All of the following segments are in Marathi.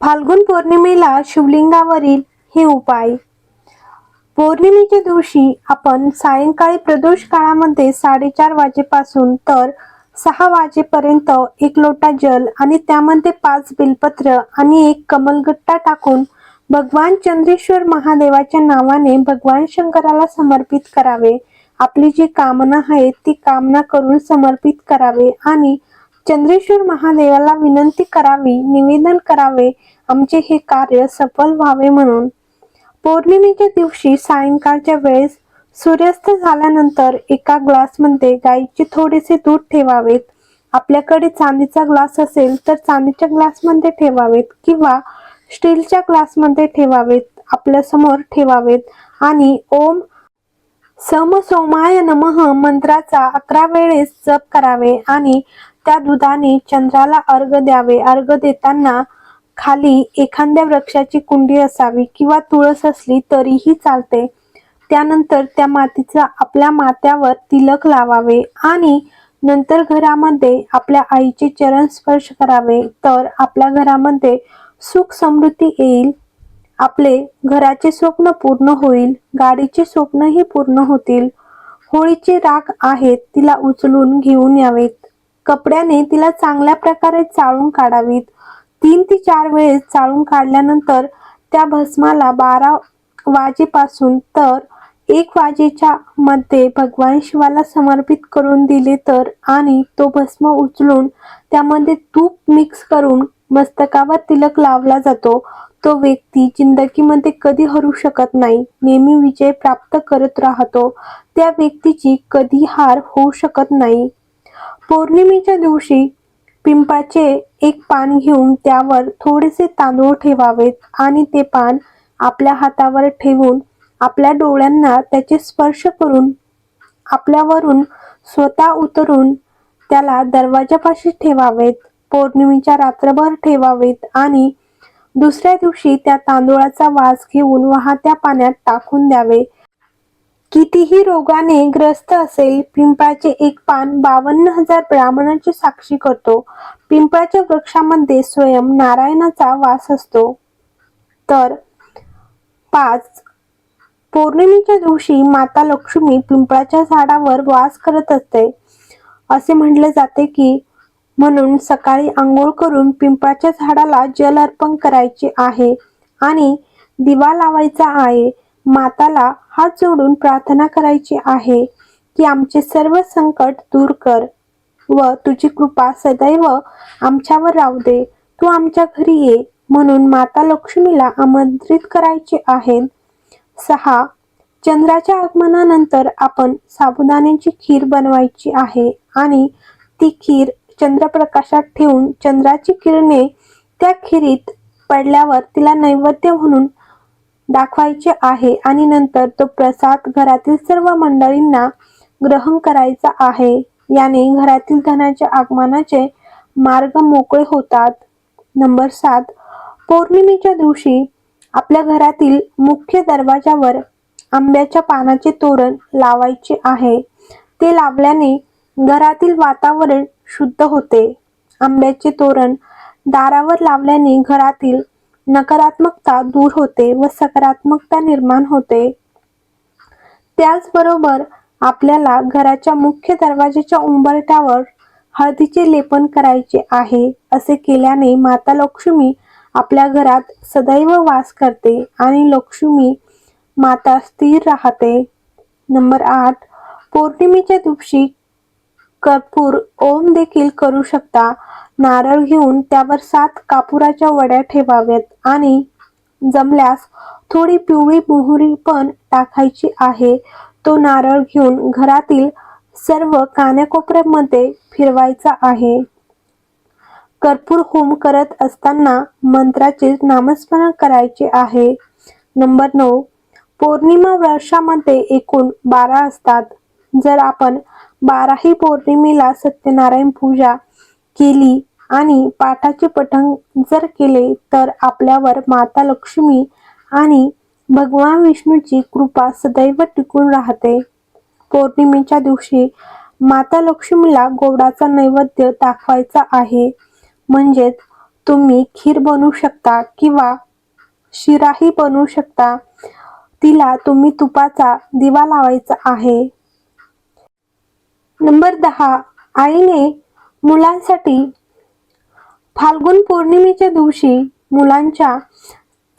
फाल्गुन पौर्णिमेला शिवलिंगावरील हे उपाय. पौर्णिमेच्या दिवशी आपण सायंकाळी प्रदोष काळामध्ये साडेचार वाजेपासून तर सहा वाजेपर्यंत एक लोटा जल आणि त्यामध्ये पाच बेलपत्र आणि एक कमलगट्टा टाकून भगवान चंद्रेश्वर महादेवाच्या नावाने भगवान शंकराला समर्पित करावे. आपली जी कामना आहे ती कामना करून समर्पित करावे आणि चंद्रेश्वर महादेवाला विनंती करावी निवेदन करावे आमचे हे कार्य सफल व्हावे म्हणून. पौर्णिमेच्या दिवशी सायंकाळच्या वेळेस सूर्यास्त झाल्यानंतर एका ग्लासमध्ये गाईचे थोडेसे दूध ठेवावेत. आपल्याकडे चांदीचा ग्लास असेल तर चांदीच्या ग्लासमध्ये ठेवावेत किंवा स्टीलच्या ग्लासमध्ये ठेवावेत आपल्यासमोर ठेवावेत. आणि ओम सम सोमाय नमः मंत्राचा अकरा वेळेस जप करावे आणि त्या दुधाने चंद्राला अर्घ द्यावे. अर्घ देताना खाली एखाद्या वृक्षाची कुंडी असावी किंवा तुळस असली तरीही चालते. त्यानंतर त्या मातीचा आपल्या मात्यावर तिलक लावावे आणि नंतर घरामध्ये आपल्या आईचे चरण स्पर्श करावे. तर आपल्या घरामध्ये सुख समृद्धी येईल. आपले घराचे स्वप्न पूर्ण होईल. गाडीचे स्वप्नही पूर्ण होतील. होळीचे राग आहेत तिला उचलून घेऊन यावेत. कपड्याने तिला चांगल्या प्रकारे चाळून काढावीत. तीन ते चार वेळेस चाळून काढल्यानंतर त्या भस्माला बारा वाजेपासून तर एक वाजेच्या मध्ये भगवान शिवाला समर्पित करून दिले तर आणि तो भस्म उचलून त्यामध्ये तूप मिक्स करून मस्तकावर तिलक लावला जातो. तो व्यक्ती जिंदगीमध्ये कधी हरू शकत नाही नेहमी विजय प्राप्त करत राहतो. त्या व्यक्तीची कधी हार होऊ शकत नाही. पौर्णिमेच्या दिवशी पिंपळाचे एक पान घेऊन त्यावर थोडेसे तांदूळ ठेवावेत आणि ते पान आपल्या हातावर ठेवून आपल्या डोळ्यांना त्याचे स्पर्श करून आपल्यावरून स्वतः उतरून त्याला दरवाजापाशी ठेवावेत पौर्णिमेच्या रात्रभर ठेवावेत आणि दुसऱ्या दिवशी त्या तांदूळाचा वास घेऊन वाहत्या पाण्यात टाकून द्यावे. कितीही रोगाने ग्रस्त असेल पिंपळाचे एक पान बावन्न हजार ब्राह्मणांची साक्षी करतो. पिंपळाच्या वृक्षामध्ये स्वयं नारायणाचा वास असतो. तर पाच पौर्णिमेच्या दिवशी माता लक्ष्मी पिंपळाच्या झाडावर वास करत असते. असे म्हटले जाते की म्हणून सकाळी आंघोळ करून पिंपळाच्या झाडाला जल अर्पण करायचे आहे आणि दिवा लावायचा आहे. माताला हात जोडून प्रार्थना करायची आहे की आमचे सर्व संकट दूर कर व तुझी कृपा सदैव आमच्यावर राहू दे. तू आमच्या घरी ये म्हणून माता लक्ष्मीला आमंत्रित करायचे आहे. सहा चंद्राच्या आगमनानंतर आपण साबुदाण्याची खीर बनवायची आहे आणि ती खीर चंद्रप्रकाशात ठेवून चंद्राची किरणे त्या खिरीत पडल्यावर तिला नैवेद्य म्हणून दाखवायचे आहे आणि नंतर तो प्रसाद घरातील सर्व मंडळींना ग्रहण करायचा आहे. याने घरातील धनाच्या आगमनाचे मार्ग मोकळे होतात. नंबर सात. पौर्णिमेच्या दिवशी आपल्या घरातील मुख्य दरवाजावर आंब्याच्या पानाचे तोरण लावायचे आहे. ते लावल्याने घरातील वातावरण शुद्ध होते. आंब्याचे तोरण दारावर लावल्याने घरातील नकारात्मकता दूर होते व सकारात्मकता निर्माण होते. त्याचबरोबर आपल्याला घराच्या मुख्य दरवाजाच्या उंबरठ्यावर हळदीचे लेपन करायचे आहे असे केल्याने माता लक्ष्मी आपल्या घरात सदैव वास करते आणि लक्ष्मी माता स्थिर राहते. नंबर आठ पौर्णिमेच्या दिवशी कर्पूर ओम देखील करू शकता. नारळ घेऊन त्यावर सात कापुराच्या वड्या ठेवाव्यात आणि जमल्यास थोडी पिवळी मोहरी पण टाकायची आहे. तो नारळ घेऊन घरातील सर्व कान्याकोपऱ्यामध्ये फिरवायचा आहे. कर्पूर होम करत असताना मंत्राचे नामस्मरण करायचे आहे. नंबर नऊ. पौर्णिमा वर्षामध्ये एकूण बारा असतात. जर आपण बाराही पौर्णिमेला सत्यनारायण पूजा केली आणि पाठाचे पठण जर केले तर आपल्यावर माता लक्ष्मी आणि भगवान विष्णूची कृपा सदैव टिकून राहते. पौर्णिमेच्या दिवशी माता लक्ष्मीला गोडाचा नैवेद्य दाखवायचा आहे. म्हणजेच तुम्ही खीर बनवू शकता किंवा शिराही बनवू शकता. तिला तुम्ही तुपाचा दिवा लावायचा आहे. नंबर दहा. आईने मुलांसाठी फाल्गुन पौर्णिमेच्या दिवशी मुलांच्या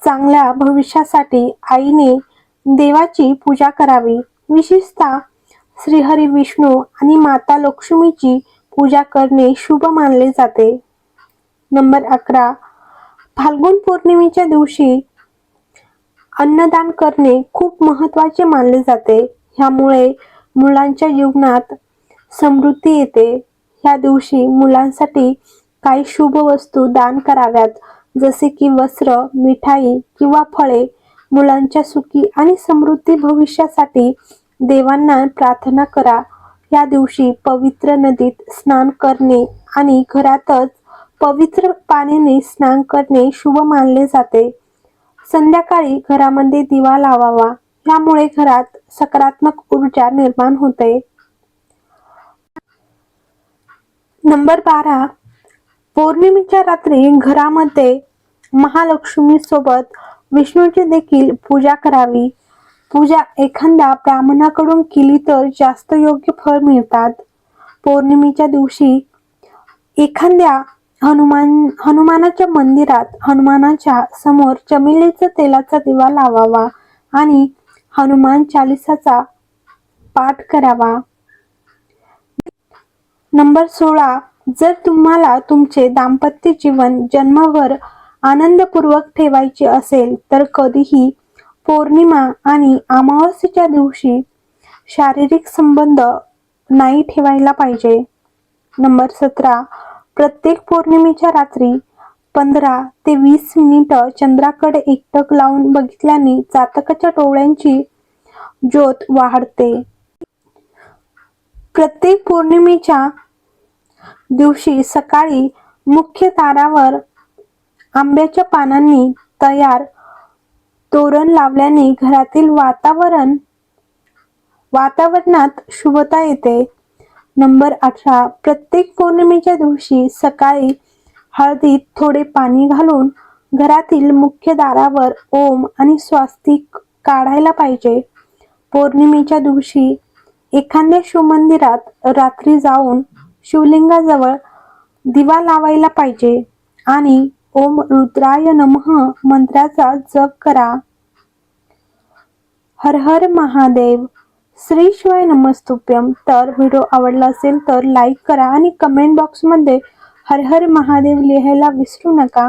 चांगल्या भविष्यासाठी आईने देवाची पूजा करावी. विशेषतः श्रीहरी विष्णू आणि माता लक्ष्मीची पूजा करणे शुभ मानले जाते. नंबर अकरा. फाल्गुन पौर्णिमेच्या दिवशी अन्नदान करणे खूप महत्त्वाचे मानले जाते. ह्यामुळे मुलांच्या जीवनात समृद्धी येते. ह्या दिवशी मुलांसाठी काही शुभ वस्तू दान कराव्यात जसे की वस्त्र मिठाई किंवा फळे मुलांच्या सुखी आणि समृद्धी भविष्यासाठी देवांना प्रार्थना करा. या दिवशी पवित्र नदीत स्नान करणे आणि घरातच पवित्र पाण्याने स्नान करणे शुभ मानले जाते. संध्याकाळी घरामध्ये दिवा लावावा यामुळे घरात सकारात्मक ऊर्जा निर्माण होते. नंबर बारा पौर्णिमेच्या रात्री घरामध्ये महालक्ष्मी सोबत विष्णूची देखील पूजा करावी. पूजा एखाद्या ब्राह्मणाकडून केली तर जास्त योग्य फळ मिळतात. पौर्णिमेच्या दिवशी एखाद्या हनुमान हनुमानाच्या मंदिरात हनुमानाच्या समोर चमेलीचा तेलाचा दिवा लावावा आणि हनुमान चालिसाचा पाठ करावा. नंबर सोळा जर तुम्हाला तुमचे दाम्पत्य जीवन जन्मभर आनंदपूर्वक ठेवायचे असेल तर कधीही पौर्णिमा आणि अमावस्येच्या दिवशी शारीरिक संबंध नाही ठेवायला पाहिजे. नंबर सतरा. प्रत्येक पौर्णिमेच्या रात्री पंधरा ते वीस मिनिटं चंद्राकडे एकटक लावून बघितल्याने जातकाच्या डोळ्यांची ज्योत वाढते. प्रत्येक पौर्णिमेच्या दिवशी सकाळी मुख्य तारावर आंब्याच्या पानांनी तयार तोरण लावल्याने घरातील वातावरण वातावरणात शुभता येते. नंबर अठरा. प्रत्येक पौर्णिमेच्या दिवशी सकाळी हळदीत थोडे पाणी घालून घरातील मुख्य दारावर ओम आणि स्वास्तिक काढायला पाहिजे. पौर्णिमेच्या दिवशी एखाद्या शिवमंदिरात रात्री जाऊन शिवलिंगाजवळ दिवा लावायला पाहिजे आणि ओम रुद्राय नमः मंत्राचा जप करा. हर हर महादेव श्री शिवाय नमस्तुप्यम तर व्हिडिओ आवडला असेल तर लाईक करा आणि कमेंट बॉक्समध्ये हर हर महादेव लिहायला विसरू नका.